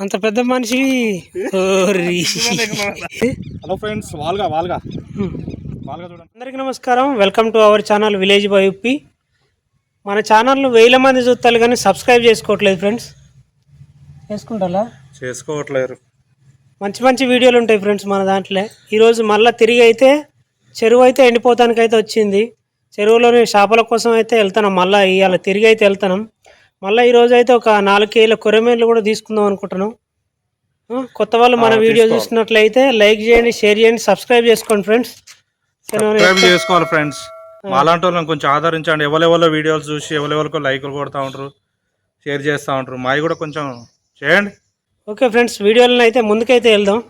అంత పెద్ద మనిషి. హలో ఫ్రెండ్స్ వాల్గా వాల్గా వాల్గా చూడండి. అందరికీ నమస్కారం. Welcome to our channel village boy మన ఛానల్ను వేల మంది చూస్తారు కానీ సబ్స్క్రైబ్ చేసుకోవట్లేదు ఫ్రెండ్స్ చేసుకుంటారా? చేసుకోవట్లేరు. మంచి మంచి వీడియోలు ఉంటాయి ఫ్రెండ్స్ మన దాంట్లో. ఈరోజు మళ్ళీ తిరిగి అయితే చెరువు అయితే ఎండిపోతానికి అయితే వచ్చింది. చెరువులోని చేపల కోసం అయితే వెళ్తున్నాం. మళ్ళీ ఇవాళ తిరిగి అయితే వెళ్తున్నాం. మళ్ళీ ఈరోజు అయితే ఒక నాలుగు కేజీల కొరమేళ్ళు కూడా తీసుకుందాం అనుకుంటున్నాం. ఆ, కొత్త వాళ్ళు మన వీడియో చూసినట్లయితే లైక్ చేయండి షేర్ చేయండి సబ్స్క్రైబ్ చేసుకోండి ఫ్రెండ్స్. సబ్స్క్రైబ్ చేసుకోవాలి ఫ్రెండ్స్. మాలాంటి వాళ్ళని కొంచెం ఆదరించండి. ఎవరెవరో వీడియోలు చూసి ఎవరెవరికో లైకులు కొడతా ఉంటారు షేర్ చేస్తూ ఉంటారు. మావి కూడా కొంచెం చేయండి. ఓకే ఫ్రెండ్స్ వీడియోలను అయితే ముందుకైతే వెళ్దాం.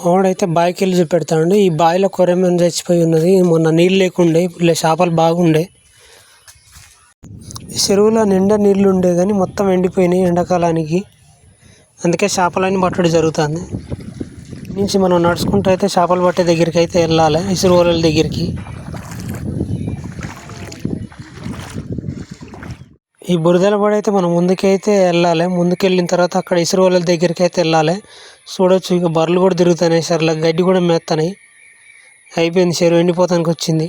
మావాడైతే బావికి వెళ్ళి చూపెడతాడు ఈ బావిలో కొరమేను చచ్చిపోయి ఉన్నది. మొన్న నీళ్ళు లేకుండే ఇప్పుడు చేపలు బాగుండే. ఈ చెరువులో నిండా నీళ్ళు ఉండే కానీ మొత్తం ఎండిపోయినాయి ఎండాకాలానికి. అందుకే చేపలన్నీ పట్టడం జరుగుతుంది. నుంచి మనం నడుచుకుంటూ అయితే చేపలు పట్టే దగ్గరికి అయితే వెళ్ళాలి ఇసురువలల దగ్గరికి. ఈ బురదల పడి అయితే మనం ముందుకైతే వెళ్ళాలి. ముందుకు వెళ్ళిన తర్వాత అక్కడ ఇసురువలల దగ్గరికి అయితే వెళ్ళాలి. చూడొచ్చు ఇక బర్రెలు కూడా తిరుగుతున్నాయి. సర్లే గడ్డి కూడా మేస్తున్నాయి అయిపోయింది చెరువు ఎండిపోతానికి వచ్చింది.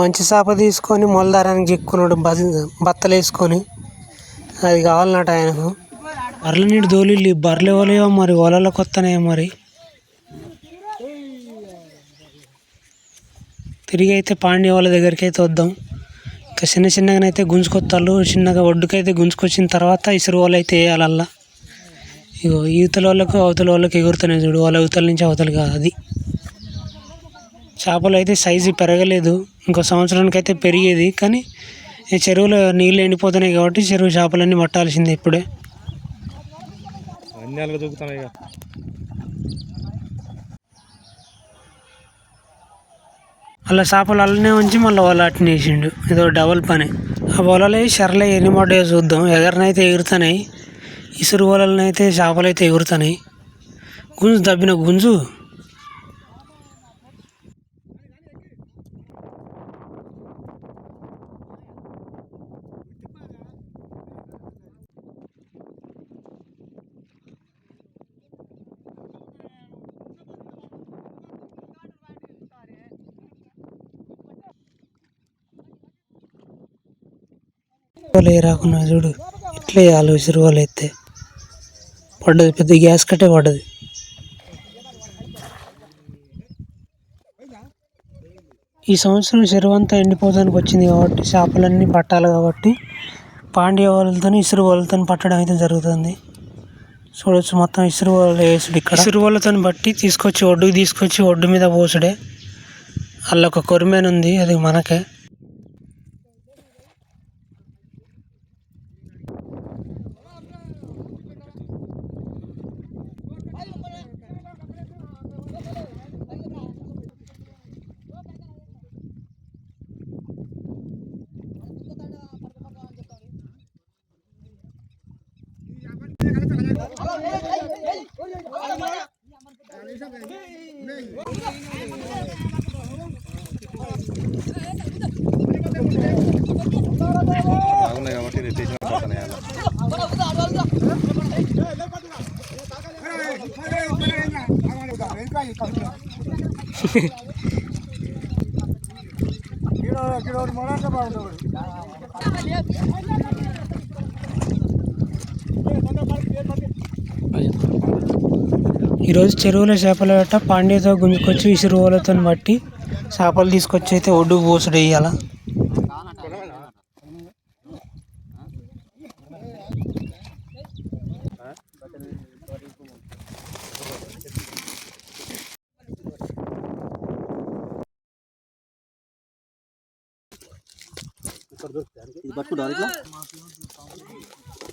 మంచి చేప తీసుకొని మొలదారానికి చిక్కుకున్నాడు బ బత్తలు వేసుకొని. అది కావాలన్నట ఆయనకు. బర్రెల నీటి దోలి బర్రెలు ఇవ్వలేవో మరి వలలకు కొత్తనే మరి. తిరిగి అయితే పాండ్య వాళ్ళ దగ్గరికి అయితే వద్దాం. ఇంకా చిన్న చిన్నగానైతే గుంజుకొత్తాళ్ళు చిన్నగా ఒడ్డుకైతే గుంజుకొచ్చిన తర్వాత ఇసురు వాళ్ళు అయితే వేయాలల్లా. ఇగో ఈతల వాళ్ళకు అవతల వాళ్ళకి ఎగురుతున్నాయి చూడు వాళ్ళ అవతల నుంచి అవతలగా అది. చేపలు అయితే సైజు పెరగలేదు ఇంకో సంవత్సరానికి అయితే పెరిగేది కానీ ఈ చెరువులో నీళ్ళు ఎండిపోతున్నాయి కాబట్టి చెరువు చేపలన్నీ పట్టాల్సిందే ఇప్పుడే. అన్యాలుగా దూకుతున్నాయి ఇక. అలా చేపలు అల్లనే ఉంచి మళ్ళీ వల అట్నే వేసిండు. ఇదో డబల్ పని. ఆ వలలు షర్లే ఎన్ని పడ్డాయో చూద్దాం. ఎగరనైతే ఎగురుతున్నాయి. ఇసురు వలలనైతే చేపలు అయితే ఎగురుతున్నాయి. గుంజు దబ్బిన గుంజు. వల రాకున్నా చూడు ఇట్లే వేయాలి విసురు వల ఎత్తే పడ్డది పెద్ద గ్యాస్ కట్టే పడ్డది. ఈ సంవత్సరం చెరువు అంతా ఎండిపోతానికి వచ్చింది కాబట్టి చేపలన్నీ పట్టాలి కాబట్టి పాండ్య వాళ్ళతో ఇసురు వాళ్ళతో పట్టడం అయితే జరుగుతుంది. చూడొచ్చు మొత్తం ఇసురు వాళ్ళు వేసుడు ఇక్కడ. ఇసురు వాళ్ళతో బట్టి తీసుకొచ్చి ఒడ్డుకి తీసుకొచ్చి ఒడ్డు మీద పోసుడే. అల్ల ఒక కొరిమేను ఉంది అది మనకే. బాగున్నాయి కాబట్టి రెట్టేసిన పడుతున్నాయి అలా ఈరోజు చెరువులో చేపల వేట పాండ్యతో గుంజుకొచ్చి ఇసురు వాళ్ళతో బట్టి చేపలు తీసుకొచ్చి అయితే ఒడ్డుకు పోసుడు వేయాల?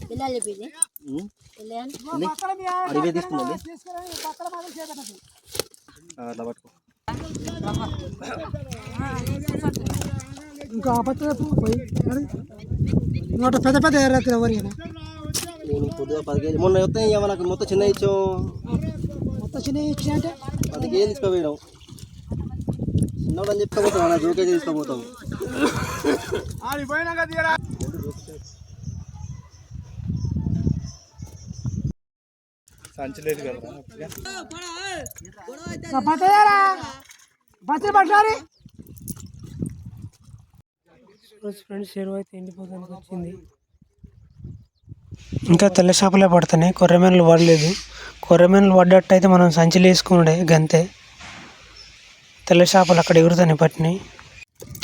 పిల్లలు చెప్పింది అడిగే తీసుకుందండి అట్లా పట్టుకో. ఇంకా ఆపత్తి పోయి. నూట పెద్ద పెద్ద నేను పొద్దుగా పది కేజీ మొన్న వస్తే ఇక మనకు మొత్తం చిన్న ఇచ్చాం. మొత్తం చిన్న ఇచ్చి అంటే? పది కేజీలు తీసుకుపోయినాం. చిన్నవాడు అని చెప్పుకోపోతాం అలా జోకేజీ తీసుకోపోతాం. సంచలేదు కదా బస్సులు పట్టాలి ఫ్రెండ్స్ చెరువు అయితే ఎండిపోతానికి వచ్చింది ఇంకా తెల్ల చేపలే పడుతున్నాయి. కొర్రమేనలు పడలేదు. కొర్రమేనలు పడ్డట్టు అయితే మనం సంచిలో వేసుకున్నాడే గంతే. తెల్ల చేపలు అక్కడ ఎగురుతాయి పట్టినాయి.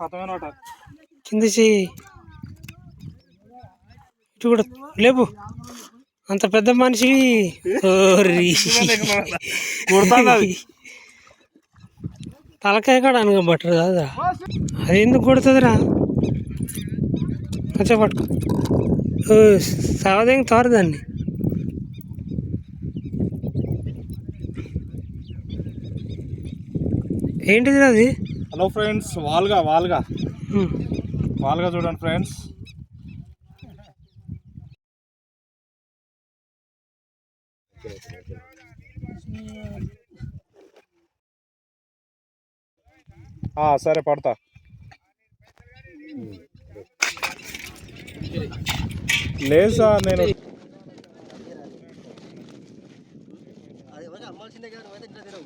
కథమేనట కింద ఇటు కూడా లేపు. అంత పెద్ద మనిషి. ఓరి. తలకాయ కాడ అనగబట్టరు కాదురా. అది ఎందుకు కొడుతుందిరా? కొంచెం పట్టుకో. ఓ సవదేంగి తోరు దాన్ని ఏంటిది అది? Hello friends వాల్గా వాల్గా. వాల్గా చూడండి ఫ్రెండ్స్. సరే పడతా. లేసా నేను అది ఎవరికి అమ్మాల్సిందే కానీ నువ్వైతే ఇంట్లో తినవు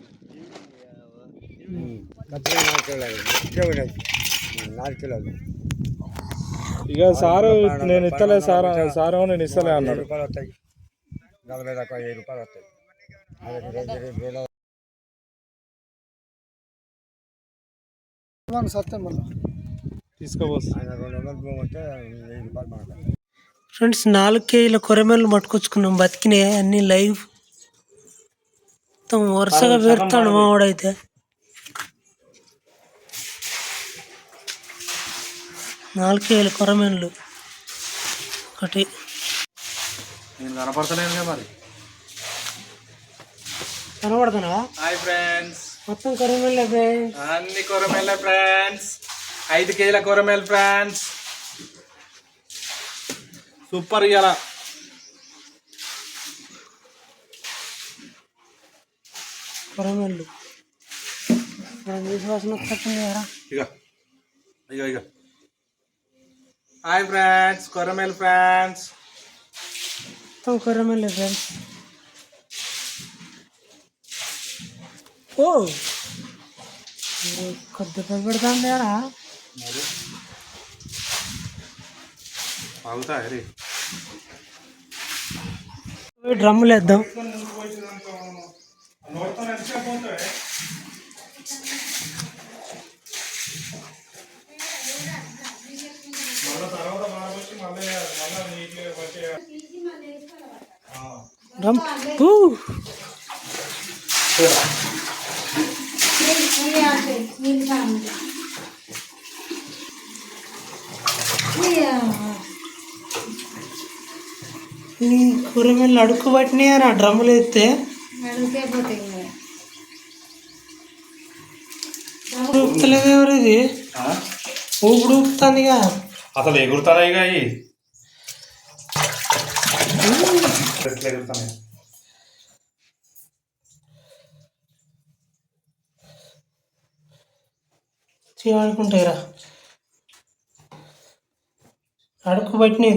ఇక సారు నేను ఇస్తలే సార్ సారు నేను ఇస్తలే అన్నాడు. నలభై దాకా వెయ్యి రూపాయలు వస్తాయి మనకు ఫ్రెండ్స్ నాలుగు కేజీల కొరమేలు పట్టుకొచ్చుకున్నాం. బతికినాయి అన్ని లైవ్. మొత్తం వరుసగా పెడతాడు మావాడైతే. నాలుగు కేజీల కొరమేన్లు. ఒకటి. నేను కనపడతలేనుగా మరి. కనబడుతున్నావా? Hi friends. మొత్తం కొరమేళ్ళే ఫ్రెండ్స్. అన్ని కూరమేళ్ళ ఫ్రెండ్స్. ఐదు కేజీల కూరమేలు ఫ్రెండ్స్. సూపర్ ఇయ్యాల. కొరమేళ్ళు మనం ఇక ఇక ఇక హాయ్ ఫ్రెండ్స్ కొరమేలు ఫ్రెండ్స్ మొత్తం కొరమేళ్ళే ఫ్రెండ్స్ ఓ కొద్ది పెడతాం లేరా ఆగుతాయి రే డ్రమ్ములు వేద్దాం డ్రమ్! ఈ కూరగాయలు అడుక్కు పట్టినాయి ఆ డ్రమ్ములు ఎత్తే. ఊపుతలేదు ఎవరు ఇది ఊపుడు ఊపుతుందిగా. అసలు ఎగురుతాయి ఇక అవి ఎట్లా ఎగురుతున్నాయి చేయనుకుంటాయిరా అడుక్కు పట్టినాయి